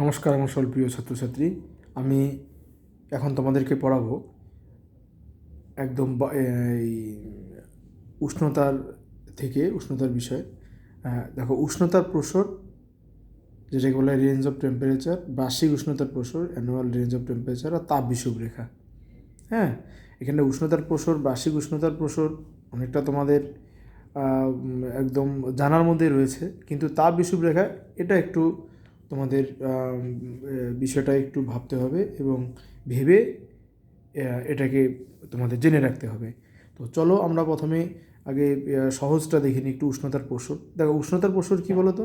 নমস্কার আমার প্রিয় ছাত্রছাত্রী। আমি এখন তোমাদেরকে পড়াবো একদম এই উষ্ণতার থেকে উষ্ণতার বিষয়। দেখো, উষ্ণতার প্রসর, যেটাকে বলে রেঞ্জ অফ টেম্পারেচার বার্ষিক উষ্ণতার প্রসর অ্যানুয়াল রেঞ্জ অফ টেম্পারেচার আর তাপ বিষুব রেখা। হ্যাঁ এখানে উষ্ণতার প্রসর, বার্ষিক উষ্ণতার প্রসর অনেকটা তোমাদের একদম জানার মধ্যে রয়েছে। কিন্তু তাপ বিষুব রেখা, এটা একটু তোমাদের বিষয়টা একটু ভাবতে হবে এবং ভেবে এটাকে তোমাদের জেনে রাখতে হবে। তো চলো আমরা প্রথমে আগে সহজটা দেখে নিই একটু উষ্ণতার প্রসর। দেখো, উষ্ণতার প্রসর কী বলো তো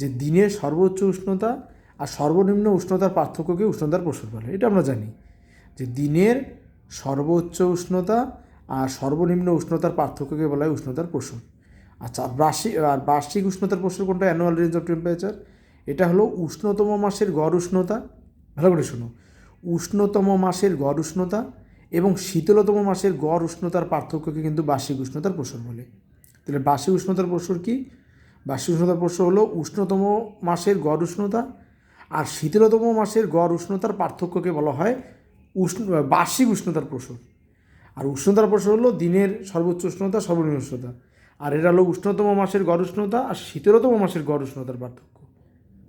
যে দিনের সর্বোচ্চ উষ্ণতা আর সর্বনিম্ন উষ্ণতার পার্থক্যকে উষ্ণতার প্রসর বলে, এটা আমরা জানি। যে দিনের সর্বোচ্চ উষ্ণতা আর সর্বনিম্ন উষ্ণতার পার্থক্যকে বলা হয় উষ্ণতার প্রসর। আচ্ছা বার্ষিক, আর বার্ষিক উষ্ণতার প্রসর কোনটা? Annual range of temperature. এটা হলো উষ্ণতম মাসের গড় উষ্ণতা। ভালো করে শোনো। উষ্ণতম মাসের গড় উষ্ণতা এবং শীতলতম মাসের গড় উষ্ণতার পার্থক্যকে কিন্তু বার্ষিক উষ্ণতার প্রসর বলে। তাহলে বার্ষিক উষ্ণতার প্রসর কী? বার্ষিক উষ্ণতার প্রসর হলো উষ্ণতম মাসের গড় উষ্ণতা আর শীতলতম মাসের গড় উষ্ণতার পার্থক্যকে বলা হয় উষ্ণ, বার্ষিক উষ্ণতার প্রসর। আর উষ্ণতার প্রসর হলো দিনের সর্বোচ্চ উষ্ণতা, সর্বনিম্ন উষ্ণতা। আর এটা হলো উষ্ণতম মাসের গড় উষ্ণতা আর শীতলতম মাসের গড় উষ্ণতার পার্থক্য।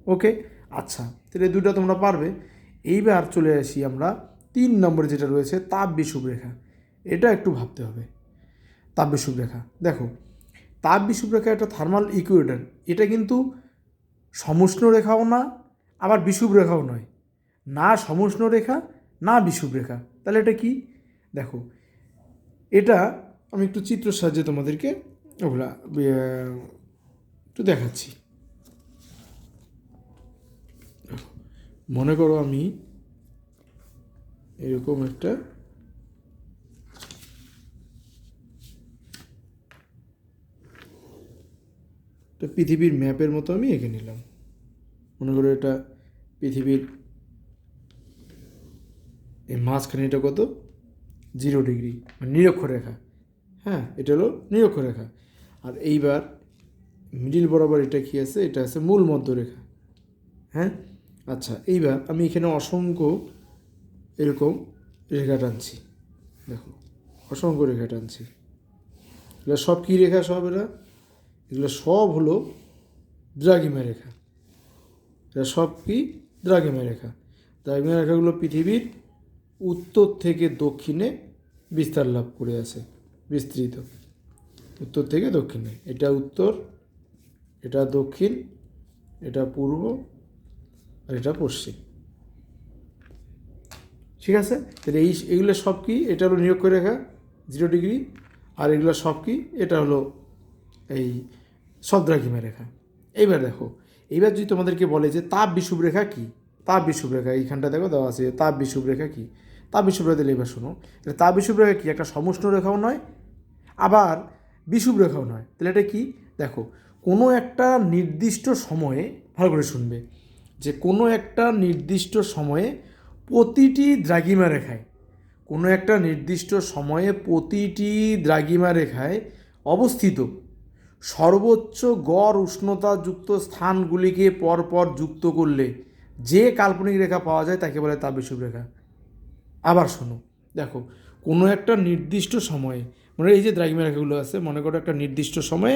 ওকে? আচ্ছা তাহলে দুটো তোমরা পারবে। এইবার চলে আসি আমরা তিন নম্বরে যেটা রয়েছে তাপ বিষুব রেখা এটা একটু ভাবতে হবে। তাপ বিষুব রেখা দেখো তাপ বিষুব রেখা একটা থার্মাল ইকুয়েটার এটা কিন্তু সমুষ্ণ রেখাও না, আবার বিষুব রেখাও নয়। না সমুষ্ণ রেখা, না বিষুব রেখা। তাহলে এটা কি? দেখো, এটা আমি একটু চিত্র সাহায্যে তোমাদেরকে ওগুলা একটু দেখাচ্ছি। মনে করো আমি এরকম একটা পৃথিবীর ম্যাপের মতো আমি এঁকে নিলাম। মনে করো এটা পৃথিবীর এই মাঝখানে এটা কত? জিরো ডিগ্রি মানে নিরক্ষরেখা হ্যাঁ এটা হলো নিরক্ষরেখা আর এইবার মিডিল বরাবর এটা কী আছে? এটা আছে মূল মধ্যরেখা। হ্যাঁ? আচ্ছা এইবার আমি এখানে অসংখ্য এরকম রেখা টানছি। দেখো, অসংখ্য রেখা টানছি। এগুলো সব কী রেখা সব এরা? এগুলো সব হলো দ্রাগিমা রেখা। এরা সব কি? দ্রাগিমা রেখা। দ্রাগিমা রেখাগুলো পৃথিবীর উত্তর থেকে দক্ষিণে বিস্তার লাভ করে আছে, বিস্তৃত। উত্তর থেকে দক্ষিণে। এটা উত্তর, এটা দক্ষিণ, এটা পূর্ব আর এটা পশ্চিম ঠিক আছে? তাহলে এই এগুলো সব কি? এটা হলো নিরক্ষ রেখা জিরো ডিগ্রি আর এগুলো সব কি? এটা হলো এই সদ্রাঘিমা রেখা। এইবার দেখো, এইবার যদি তোমাদেরকে বলে যে তাপ বিষুব রেখা কি? তাপ বিষুব রেখা, এইখানটা দেখো দেওয়া আছে তাপ বিষুব রেখা কি? তাপ বিষুব রেখা দিলে এবার শোনো, তাহলে তাপ বিষুব রেখা কি? একটা সমুষ্ণ রেখাও নয়, আবার বিষুব রেখাও নয়। তাহলে এটা কি? দেখো, কোনো একটা নির্দিষ্ট সময়ে, ভালো করে শুনবে যে কোনো একটা নির্দিষ্ট সময়ে প্রতিটি দ্রাগিমা রেখায়, কোনো একটা নির্দিষ্ট সময়ে প্রতিটি দ্রাগিমা রেখায় অবস্থিত সর্বোচ্চ গড় উষ্ণতাযুক্ত স্থানগুলিকে পরপর যুক্ত করলে যে কাল্পনিক রেখা পাওয়া যায় তাকে বলে তাপবিষুব রেখা। আবার শোনো, দেখো, কোনো একটা নির্দিষ্ট সময়ে মানে এই যে দ্রাগিমা রেখাগুলো আছে, মনে করো একটা নির্দিষ্ট সময়ে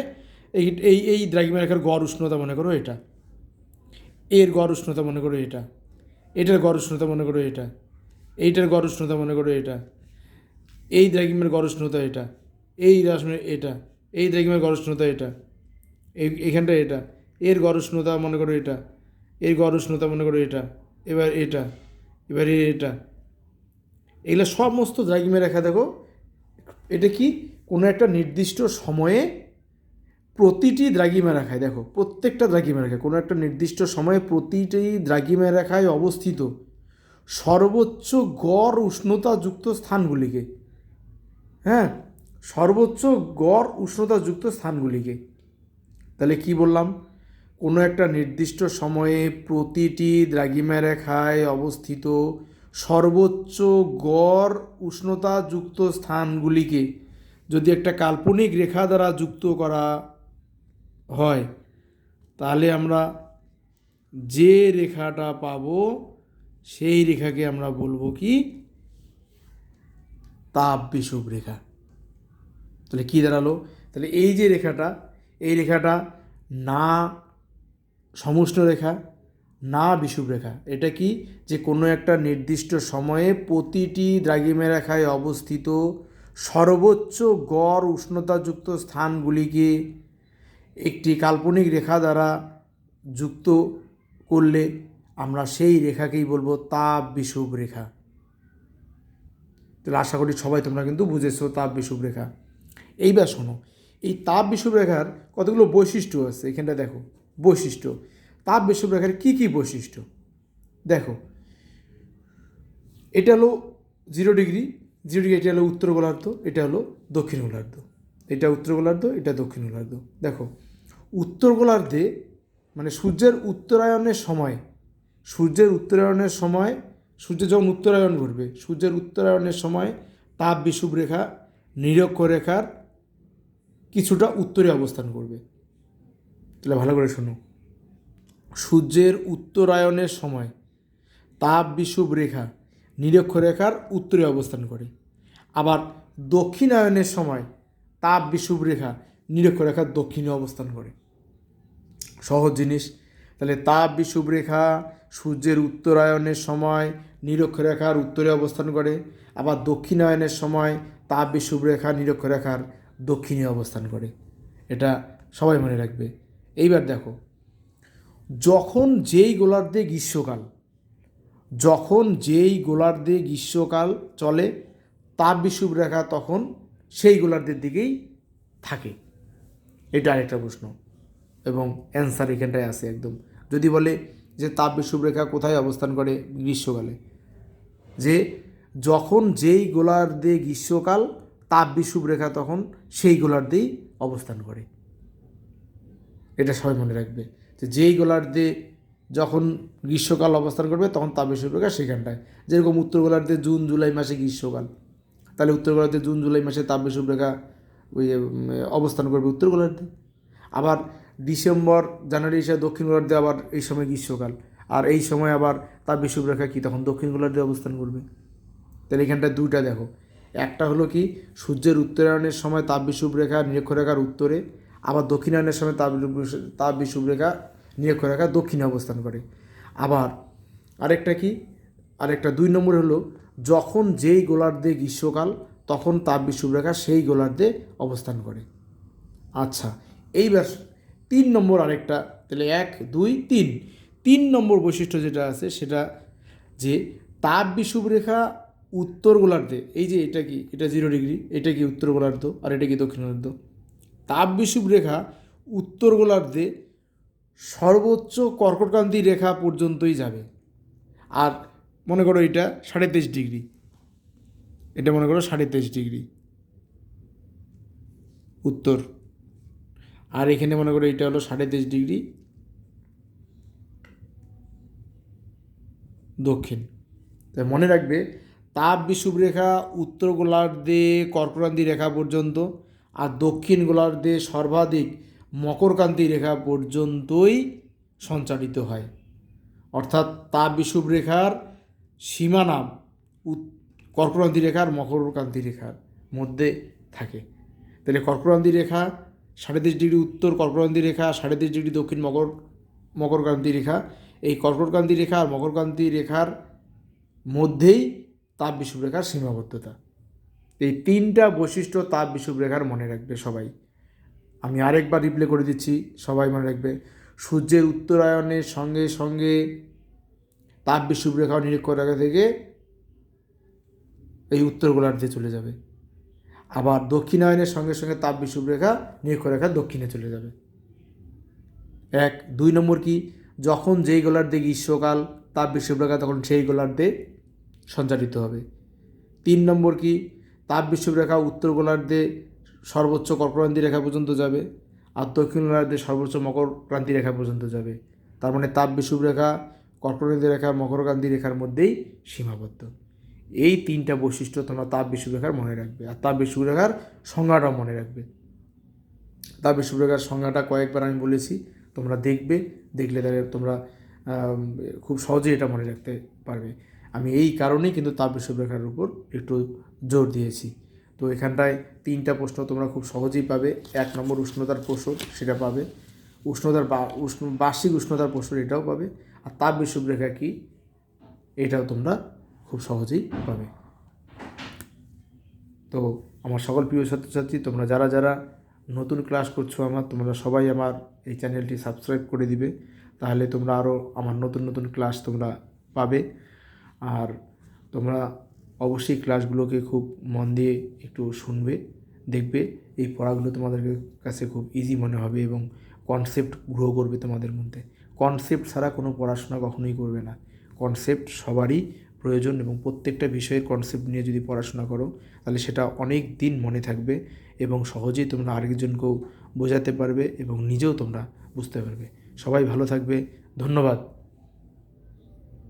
এই এই এই দ্রাগিমা রেখার গড় উষ্ণতা মনে করো এটা এর গড় উষ্ণতা মনে করো এটা। এটার গড় উষ্ণতা মনে করো এটা। এইটার গড় উষ্ণতা মনে করো এটা। এই দ্রাগিমের গড় উষ্ণতা এটা। এই রাসমে এটা। এই দ্রাগিমের গড় উষ্ণতা এটা। এই এখানটা এটা। এর গড় উষ্ণতা মনে করো এটা। এর গড় উষ্ণতা মনে করো এটা। এবার এটা। এবার এটা। এগুলো সমস্ত দ্রাগিমে রেখা দেখো। এটা কি? কোনো একটা নির্দিষ্ট সময়ে প্রতিটি দ্রাগিমা রেখায় দেখো, প্রত্যেকটা দ্রাগিমা রেখায় কোনো একটা নির্দিষ্ট সময়ে প্রতিটি দ্রাগিমা রেখায় অবস্থিত। সর্বোচ্চ গড় উষ্ণতাযুক্ত স্থানগুলিকে। হ্যাঁ সর্বোচ্চ গড় উষ্ণতাযুক্ত স্থানগুলিকে। তাহলে কি বললাম? কোনো একটা নির্দিষ্ট সময়ে প্রতিটি দ্রাগিমা রেখায় অবস্থিত সর্বোচ্চ গড় উষ্ণতাযুক্ত স্থানগুলিকে। যদি একটা কাল্পনিক রেখা দ্বারা যুক্ত করা হয়, তাহলে আমরা যে রেখাটা পাব, সেই রেখাকে আমরা বলব কি? তাপ বিষুব রেখা। তাহলে কী দাঁড়াল? তাহলে এই যে রেখাটা, এই রেখাটা না সমুষ্ণ রেখা, না বিষুব রেখা, এটা কি? যে কোনো একটা নির্দিষ্ট সময়ে প্রতিটি দ্রাঘিমা রেখায় অবস্থিত সর্বোচ্চ গড় উষ্ণতাযুক্ত স্থানগুলিকে একটি কাল্পনিক রেখা দ্বারা যুক্ত করলে আমরা সেই রেখাকেই বলব তাপ বিষুব রেখা। তাহলে আশা করি সবাই তোমরা কিন্তু বুঝেছ তাপ বিষুব রেখা। এইবার শোনো, এই তাপ বিষুব রেখার কতগুলো বৈশিষ্ট্য আছে? এখানটা দেখো, বৈশিষ্ট্য। তাপ বিষুব রেখার কী কী বৈশিষ্ট্য? দেখো, এটা হলো জিরো ডিগ্রি জিরো ডিগ্রি এটা হলো উত্তর গোলার্ধ, এটা হলো দক্ষিণ গোলার্ধ। এটা উত্তর গোলার্ধ, এটা দক্ষিণ গোলার্ধ। দেখো উত্তর গোলার্ধে মানে সূর্যের উত্তরায়ণের সময়, সূর্যের উত্তরায়ণের সময়, সূর্য যখন উত্তরায়ণ ঘটবে, সূর্যের উত্তরায়ণের সময় তাপ বিষুব রেখা নিরক্ষরেখার কিছুটা উত্তরে অবস্থান করবে। তাহলে ভালো করে শোনো। সূর্যের উত্তরায়ণের সময় তাপ বিষুব রেখা নিরক্ষরেখার উত্তরে অবস্থান করে। আবার দক্ষিণায়নের সময় তাপ বিষুব রেখা নিরক্ষরেখার দক্ষিণে অবস্থান করে। সহজ জিনিস। তাহলে তাপ বিষুব রেখা সূর্যের উত্তরায়ণের সময় নিরক্ষরেখার উত্তরে অবস্থান করে। আবার দক্ষিণায়নের সময় তাপ বিষুব রেখা নিরক্ষরেখার দক্ষিণে অবস্থান করে। এটা সবাই মনে রাখবে। এইবার দেখো, যখন যেই গোলার্ধে গ্রীষ্মকাল, যখন যেই গোলার্ধে গ্রীষ্মকাল চলে, তাপ বিষুব রেখা তখন সেই গোলার্ধের দিকেই থাকে। এটা আরেকটা প্রশ্ন। এবং অ্যান্সার এখানটায় আসে একদম। যদি বলে যে তাপ বিষুব রেখা কোথায় অবস্থান করে? গ্রীষ্মকালে। যে যখন যেই গোলার্ধে গ্রীষ্মকাল, তাপ বিষুব রেখা তখন সেই গোলার্ধেই অবস্থান করে। এটা সবাই মনে রাখবে। যে যেই গোলার্ধে যখন গ্রীষ্মকাল অবস্থান করবে, তখন তাপ বিষুব রেখা সেখানটায়। যেরকম উত্তর গোলার্ধে জুন, জুলাই মাসে গ্রীষ্মকাল। তাহলে উত্তর গোলার্ধে জুন, জুলাই মাসে তাপ বিষুব রেখা ওই অবস্থান করবে উত্তর গোলার্ধে আবার ডিসেম্বর, জানুয়ারি হিসেবে দক্ষিণ গোলার্ধে আবার এই সময় গ্রীষ্মকাল। আর এই সময় আবার তাপ বিষুব রেখা কি? তখন দক্ষিণ গোলার্ধে অবস্থান করবে। তাহলে এখানটায় দুইটা দেখো। একটা হলো কি? সূর্যের উত্তরায়ণের সময় তাপ রেখা নিরক্ষরেখার উত্তরে, আবার দক্ষিণায়নের সময় তাপ তাপ রেখা নিরক্ষরেখা দক্ষিণে অবস্থান করে। আবার আরেকটা কি? আরেকটা দুই নম্বর হলো, যখন যেই গোলার্ধে গ্রীষ্মকাল, তখন তাপ রেখা সেই গোলার্ধে অবস্থান করে। আচ্ছা এইবার তিন নম্বর আরেকটা, তাহলে এক, দুই, তিন। তিন নম্বর বৈশিষ্ট্য যেটা আছে সেটা যে তাপ বিষুব রেখা উত্তর গোলার্ধে, এই যে এটা কি? এটা জিরো ডিগ্রি এটা কি উত্তর গোলার্ধ আর এটা কি দক্ষিণ গোলার্ধ? তাপ বিষুব রেখা উত্তর গোলার্ধে সর্বোচ্চ কর্কটক্রান্তি রেখা পর্যন্তই যাবে। আর মনে করো এটা সাড়ে তেইশ ডিগ্রি এটা মনে করো সাড়ে তেইশ ডিগ্রি উত্তর। আর এখানে মনে করো এটা হলো সাড়ে তেইশ ডিগ্রি দক্ষিণ। তাই মনে রাখবে, তাপ বিষুব রেখা উত্তর গোলার্ধে কর্করান্তি রেখা পর্যন্ত আর দক্ষিণ গোলার্ধে সর্বাধিক মকরকান্তি রেখা পর্যন্তই সঞ্চারিত হয়। অর্থাৎ তাপ বিষুব রেখার সীমানা কর্করান্তি রেখার মকরকান্তি রেখার মধ্যে থাকে। তাহলে কর্করান্তি রেখা সাড়ে তেইশ ডিগ্রি উত্তর কর্করান্তি রেখা সাড়ে তেইশ ডিগ্রি দক্ষিণ মকর মকরকান্তি রেখা। এই কর্কটকান্তি রেখা আর মকরকান্তি রেখার মধ্যেই তাপ বিষুব রেখার সীমাবদ্ধতা। এই তিনটা বৈশিষ্ট্য তাপ বিষুব রেখার মনে রাখবে সবাই। আমি আরেকবার রিপ্লে করে দিচ্ছি, সবাই মনে রাখবে। সূর্যের উত্তরায়ণের সঙ্গে সঙ্গে তাপ বিষুব রেখা ও নিরীক্ষণ রেখা থেকে এই উত্তর গোলার্ধে চলে যাবে। আবার দক্ষিণায়নের সঙ্গে সঙ্গে তাপ বিষুব রেখা নিরীক্ষণ দক্ষিণে চলে যাবে। এক, দুই নম্বর কি? যখন যেই গোলার্ধে গ্রীষ্মকাল, তাপ বিষুব রেখা তখন সেই গোলার্ধে সঞ্চারিত হবে। তিন নম্বর কি? তাপ বিষুব রেখা উত্তর গোলার্ধে সর্বোচ্চ কর্কক্রান্তি রেখা পর্যন্ত যাবে আর দক্ষিণ গোলার্ধে সর্বোচ্চ মকর ক্রান্তি রেখা পর্যন্ত যাবে। তার মানে তাপ বিষুব রেখা, কর্কক্রান্তি রেখা, মকরক্রান্তি রেখার মধ্যেই সীমাবদ্ধ। এই তিনটা বৈশিষ্ট্য তোমরা তাপ বিষুব রেখার মনে রাখবে। আর তাপ বিষুব রেখার সংজ্ঞাটাও মনে রাখবে। তাপ বিষুব রেখার সংজ্ঞাটা কয়েকবার আমি বলেছি, তোমরা দেখবে, দেখলে তাহলে তোমরা খুব সহজেই এটা মনে রাখতে পারবে। আমি এই কারণেই কিন্তু তাপ বিষুবরেখার উপর একটু জোর দিয়েছি। তো এখানটায় তিনটা প্রশ্ন তোমরা খুব সহজেই পাবে। এক নম্বর উষ্ণতার প্রশ্ন, সেটা পাবে। উষ্ণতার উষ্ণ, বার্ষিক উষ্ণতার প্রশ্ন, এটাও পাবে। আর তাপ বিষুবরেখা কী, এটাও তোমরা খুব সহজেই পাবে। তো আমার সকল প্রিয় ছাত্রছাত্রী, তোমরা যারা যারা নতুন ক্লাস করছ আমার, তোমরা সবাই আমার এই চ্যানেলটি সাবস্ক্রাইব করে দিবে। তাহলে তোমরা আরও আমার নতুন নতুন ক্লাস তোমরা পাবে। আর তোমরা অবশ্যই ক্লাসগুলোকে খুব মন দিয়ে একটু শুনবে, দেখবে। এই পড়াগুলো তোমাদের কাছে খুব ইজি মনে হবে এবং কনসেপ্ট গ্রো করবে তোমাদের মধ্যে। কনসেপ্ট ছাড়া কোনো পড়াশোনা কখনোই করবে না। কনসেপ্ট সবারই প্রয়োজন এবং প্রত্যেকটা বিষয়ের কনসেপ্ট নিয়ে যদি পড়াশোনা করো, তাহলে সেটা অনেক দিন মনে থাকবে এবং সহজেই তোমরা আরেকজনকেও বোঝাতে পারবে এবং নিজেও তোমরা বুঝতে পারবে। সবাই ভালো থাকবে। ধন্যবাদ।